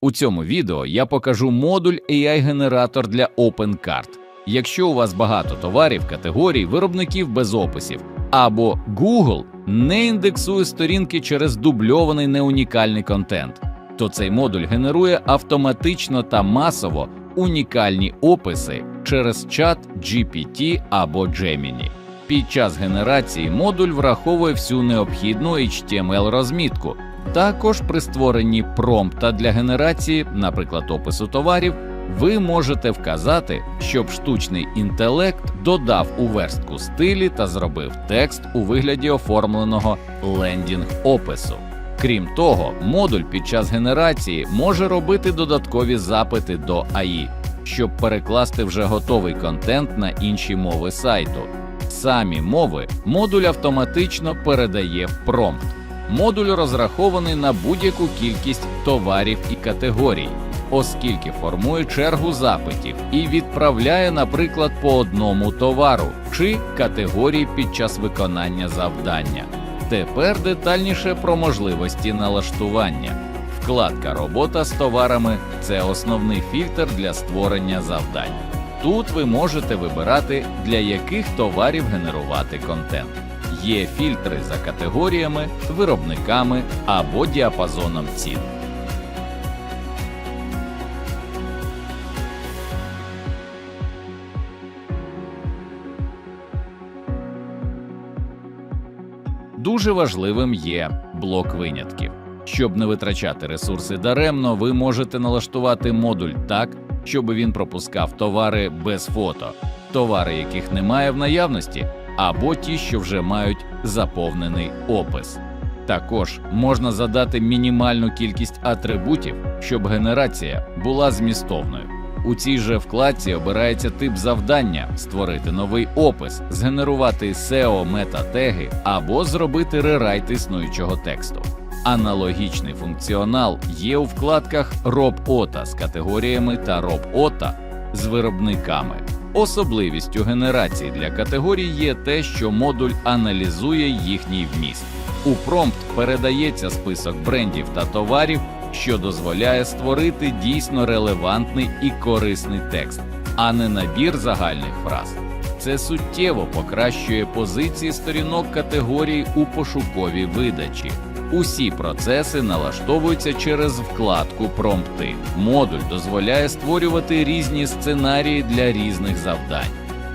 У цьому відео я покажу модуль AI-генератор для OpenCart. Якщо у вас багато товарів, категорій, виробників без описів, або Google не індексує сторінки через дубльований неунікальний контент, то цей модуль генерує автоматично та масово унікальні описи через чат GPT або Gemini. Під час генерації модуль враховує всю необхідну HTML розмітку. Також при створенні промпта для генерації, наприклад, опису товарів, ви можете вказати, щоб штучний інтелект додав у верстку стилі та зробив текст у вигляді оформленого лендінг опису. Крім того, модуль під час генерації може робити додаткові запити до AI, щоб перекласти вже готовий контент на інші мови сайту. Самі мови модуль автоматично передає в промпт. Модуль розрахований на будь-яку кількість товарів і категорій, оскільки формує чергу запитів і відправляє, наприклад, по одному товару чи категорії під час виконання завдання. Тепер детальніше про можливості налаштування. Вкладка Робота з товарами це основний фільтр для створення завдань. Тут ви можете вибирати, для яких товарів генерувати контент. Є фільтри за категоріями, виробниками або діапазоном цін. Дуже важливим є блок винятків. Щоб не витрачати ресурси даремно, ви можете налаштувати модуль так, щоб він пропускав товари без фото, товари, яких немає в наявності, або ті, що вже мають заповнений опис. Також можна задати мінімальну кількість атрибутів, щоб генерація була змістовною. У цій же вкладці обирається тип завдання, створити новий опис, згенерувати SEO метатеги або зробити рерайт існуючого тексту. Аналогічний функціонал є у вкладках RobOta з категоріями та RobOta з виробниками. Особливістю генерації для категорій є те, що модуль аналізує їхній вміст. У промпт передається список брендів та товарів, що дозволяє створити дійсно релевантний і корисний текст, а не набір загальних фраз. Це суттєво покращує позиції сторінок категорій у пошуковій видачі. Усі процеси налаштовуються через вкладку Промпти. Модуль дозволяє створювати різні сценарії для різних завдань.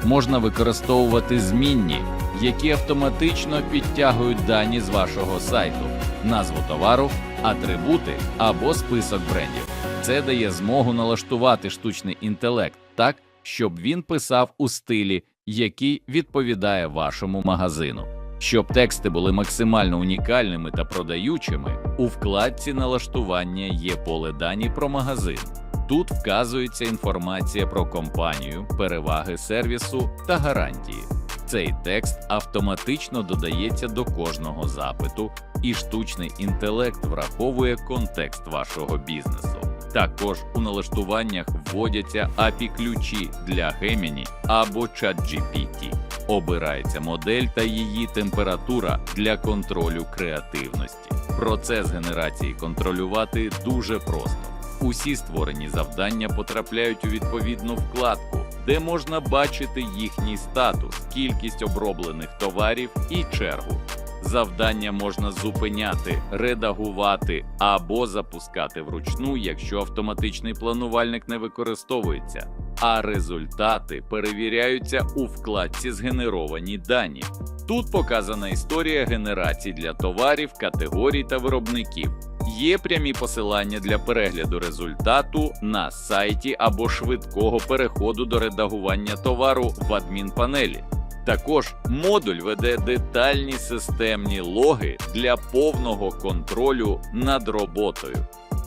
Можна використовувати змінні, які автоматично підтягують дані з вашого сайту, назву товару, атрибути або список брендів. Це дає змогу налаштувати штучний інтелект так, щоб він писав у стилі, який відповідає вашому магазину. Щоб тексти були максимально унікальними та продаючими, у вкладці налаштування є поле дані про магазин. Тут вказується інформація про компанію, переваги сервісу та гарантії. Цей текст автоматично додається до кожного запиту, і штучний інтелект враховує контекст вашого бізнесу. Також у налаштуваннях вводяться API-ключі для Gemini або ChatGPT. Обирається модель та її температура для контролю креативності. Процес генерації контролювати дуже просто. Усі створені завдання потрапляють у відповідну вкладку, де можна бачити їхній статус, кількість оброблених товарів і чергу. Завдання можна зупиняти, редагувати або запускати вручну, якщо автоматичний планувальник не використовується. А результати перевіряються у вкладці Згенеровані дані. Тут показана історія генерацій для товарів, категорій та виробників. Є прямі посилання для перегляду результату на сайті або швидкого переходу до редагування товару в адмінпанелі. Також модуль веде детальні системні логи для повного контролю над роботою.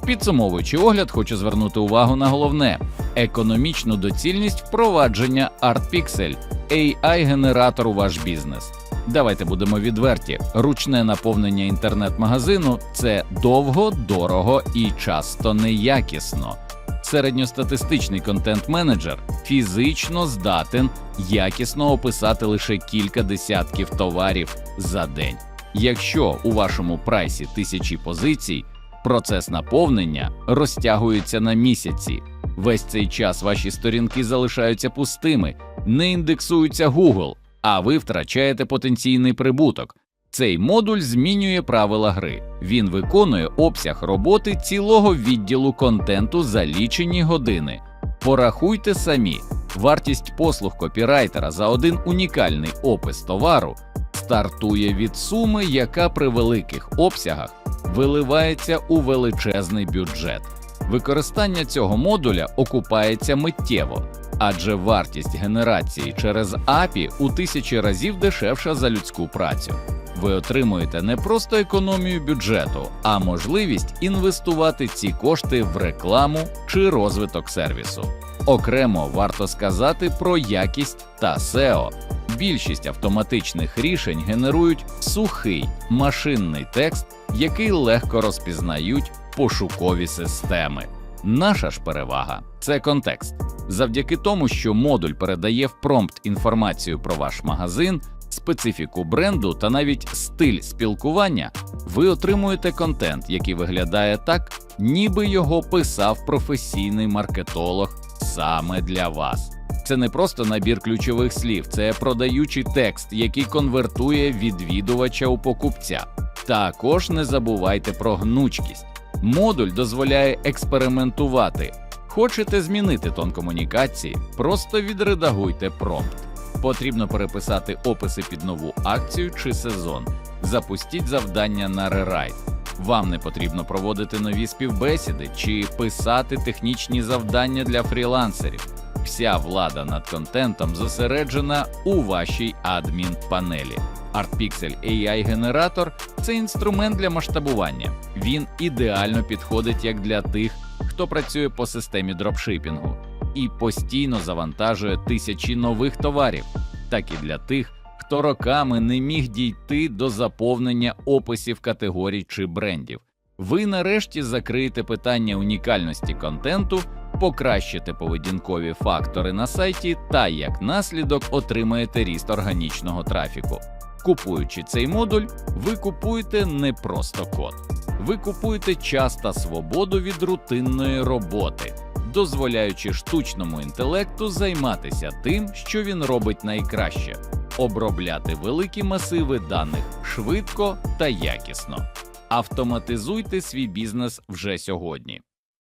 Підсумовуючи огляд, хочу звернути увагу на головне: економічну доцільність впровадження ArtPixel – AI-генератор у ваш бізнес. Давайте будемо відверті: ручне наповнення інтернет-магазину це довго, дорого і часто неякісно. Середньостатистичний контент-менеджер фізично здатен якісно описати лише кілька десятків товарів за день. Якщо у вашому прайсі тисячі позицій, Процес наповнення розтягується на місяці. Весь цей час ваші сторінки залишаються пустими, не індексуються Google, а ви втрачаєте потенційний прибуток. Цей модуль змінює правила гри. Він виконує обсяг роботи цілого відділу контенту за лічені години. Порахуйте самі, вартість послуг копірайтера за один унікальний опис товару стартує від суми, яка при великих обсягах виливається у величезний бюджет. Використання цього модуля окупається миттєво, адже вартість генерації через API у тисячі разів дешевша за людську працю. Ви отримуєте не просто економію бюджету, а можливість інвестувати ці кошти в рекламу чи розвиток сервісу. Окремо варто сказати про якість та SEO. Більшість автоматичних рішень генерують сухий машинний текст, який легко розпізнають пошукові системи. Наша ж перевага це контекст. Завдяки тому, що модуль передає в промпт інформацію про ваш магазин, специфіку бренду та навіть стиль спілкування, ви отримуєте контент, який виглядає так, ніби його писав професійний маркетолог саме для вас. Це не просто набір ключових слів, це продаючий текст, який конвертує відвідувача у покупця. Також не забувайте про гнучкість. Модуль дозволяє експериментувати. Хочете змінити тон комунікації? Просто відредагуйте промпт. Потрібно переписати описи під нову акцію чи сезон. Запустіть завдання на рерайт. Вам не потрібно проводити нові співбесіди чи писати технічні завдання для фрілансерів. Вся влада над контентом зосереджена у вашій адмін-панелі. ArtPixel AI генератор це інструмент для масштабування. Він ідеально підходить як для тих, хто працює по системі дропшипінгу і постійно завантажує тисячі нових товарів, так і для тих, хто роками не міг дійти до заповнення описів категорій чи брендів. Ви нарешті закриєте питання унікальності контенту, покращите поведінкові фактори на сайті та як наслідок отримаєте ріст органічного трафіку. Купуючи цей модуль, ви купуєте не просто код, ви купуєте час та свободу від рутинної роботи, дозволяючи штучному інтелекту займатися тим, що він робить найкраще обробляти великі масиви даних швидко та якісно. Автоматизуйте свій бізнес вже сьогодні.